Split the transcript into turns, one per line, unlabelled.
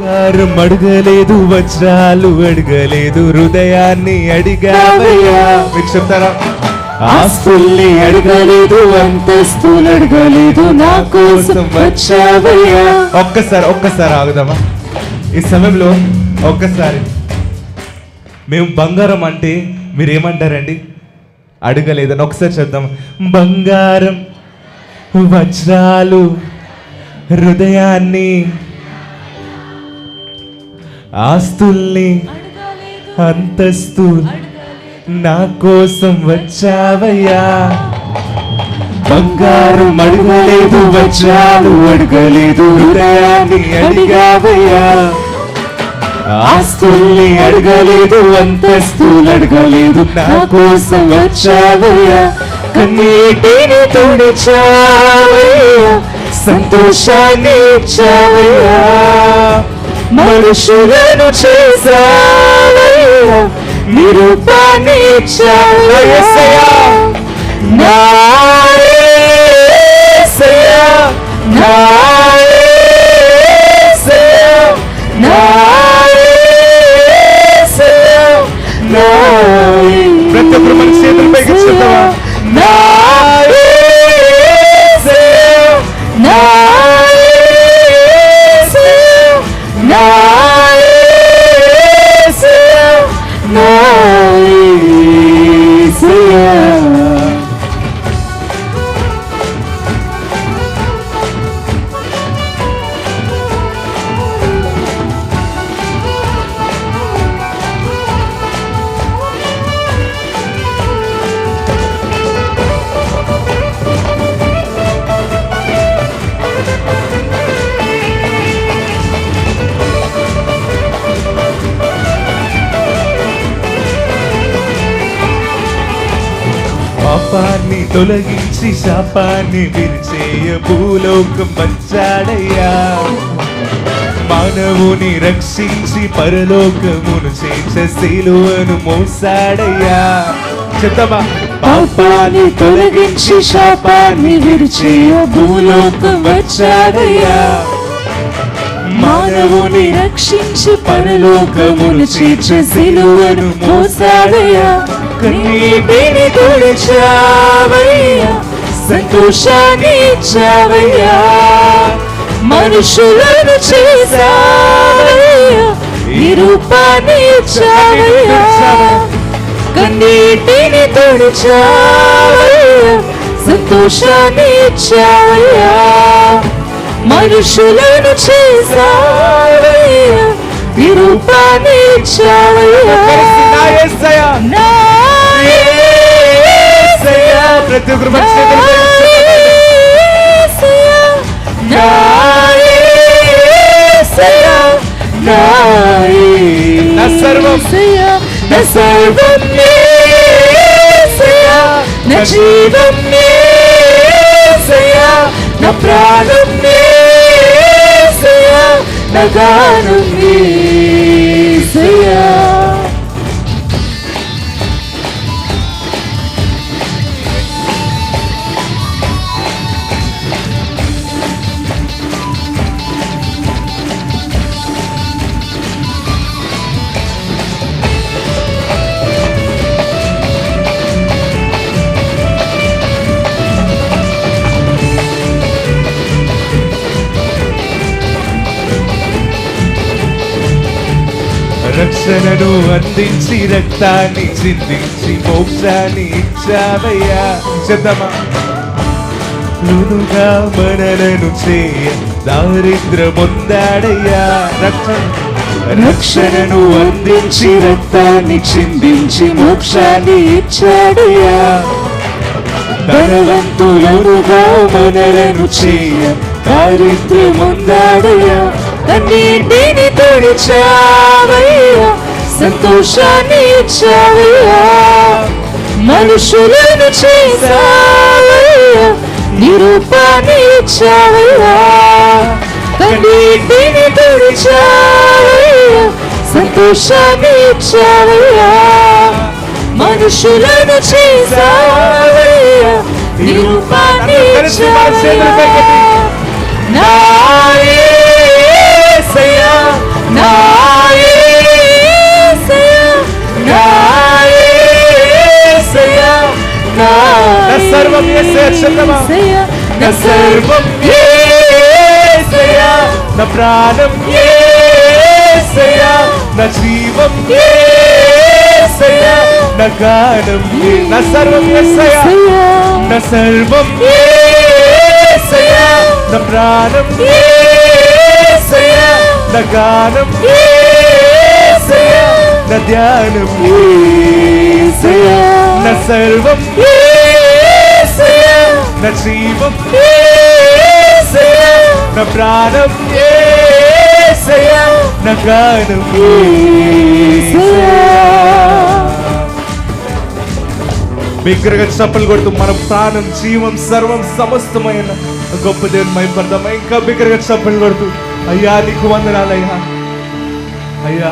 బంగారం అడగలేదు వజ్రాలు అడగలేదు హృదయాన్ని అడిగావయ్యా. చెప్తారా?
ఆస్తుల్ని అడగలేదు అంతస్తులు అడగలేదు నా కోసం వచ్చావయ్యా.
ఒక్కసారి ఒక్కసారి ఆగుదామా? ఈ సమయంలో ఒక్కసారి. మేము బంగారం అంటే మీరు ఏమంటారండి అడగలేదని ఒకసారి చెప్దాం. బంగారం వజ్రాలు హృదయాన్ని ఆస్తుల్ని అంతస్తు నా కోసం వచ్చావయ్యా.
బంగారం అడగలేదు వజ్రాలు అడగలేదు హృదయాన్ని అడిగావయ్యా. ఆస్తుల్ని అడగలేదు అంతస్తులు అడగలేదు నా కోసం వచ్చావయ్యా. కన్నీటిని తుడిచావయ్యా సంతోషాన్ని ఇచ్చావయ్యా. మనుషులను చేసావయ్యా నిరూపాన్ని ఇచ్చావయ్యా నా యేసయ్యా, నా యేసయ్యా, నా యేసయ్యా, నా
ప్రతి ఒక్కరు మన చేతులు పైకి ఎత్తుదామా?
నా నా
పాపాన్ని తొలగించి శాపాన్ని విరిచేయ భూలోకం వచ్చాడయ్యా. మానవుని రక్షించి పరలోకమును చేర్చ శిలువను మోసాడయ్యా. చెప్తామా?
పాపాన్ని తొలగించి శాపాన్ని విడిచేయ భూలోకం వచ్చాడయ్యా. మానవుని రక్షించి పరలోకమును చేర్చే సిలువను మోసాడయ్యా. కన్నీటిని తుడిచావయ్యా సంతోషాన్ని ఇచ్చావయ్యా మనుషులను చేసావయ్యా నిరూపాన్ని ఇచ్చావయ్యా కన్నీటిని తుడిచావయ్యా సంతోషాన్ని ఇచ్చావయ్యా మనుషులను చేసావయ్యా నిరూపాన్ని ఇచ్చావయ్యా
ప్రతి ఒక్కరు
నా
సర్వం.
నా సర్వం నా జీవం నా ప్రాణం నా గానం
రక్షణను అందించి రక్తాన్ని చిందించి మోక్షాన్ని ఇచ్చావయ్యా. చెప్తామా నునుగా మనలను చేయ దారిద్ర పొందాడయ్యా రక్షణ
రక్షణను అందించి రక్తాన్ని చిందించి మోక్షాన్ని ఇచ్చాడయ్యా. ధనవంతులనుగా మనలను చేయ దారిద్ర్యముందాడయ్యా. కన్నీటిని తుడిచావయ్యా. సంతోషాన్ని ఇచ్చావయ్యా మనుషులను చేసావయ్యా నిరూపాన్ని ఇచ్చావయ్యా. కన్నీటిని తుడిచావయ్యా. సంతోషాన్ని ఇచ్చావయ్యా. మనుషులను చేసావయ్యా నిరూపాన్ని. ఇచ్చావయ్యా యేసయ్యా,
నా సర్వం యేసయ్యా నా ప్రాణం యేసయ్యా నా జీవం యేసయ్యా నా గానం యే- నా సర్వం యేసయ్యా
యేసయ్యా,
నా సర్వం యేసయ్యా నా ప్రాణం యేసయ్యా నా గానం యేసయ్యా నా ధ్యానం యేసయ్యా నా సర్వం యేసయ్యా నా జీవం నా ప్రాణం నా గానం బిగ్గరగా చప్పలు కొడుతూ మన ప్రాణం జీవం సర్వం సమస్తమైన గొప్ప దేవుని మైపడదామా ఇంకా బిగ్గరగా చప్పలు కొడుతూ. అయ్యా నీకు వందనాలయ్యా. అయ్యా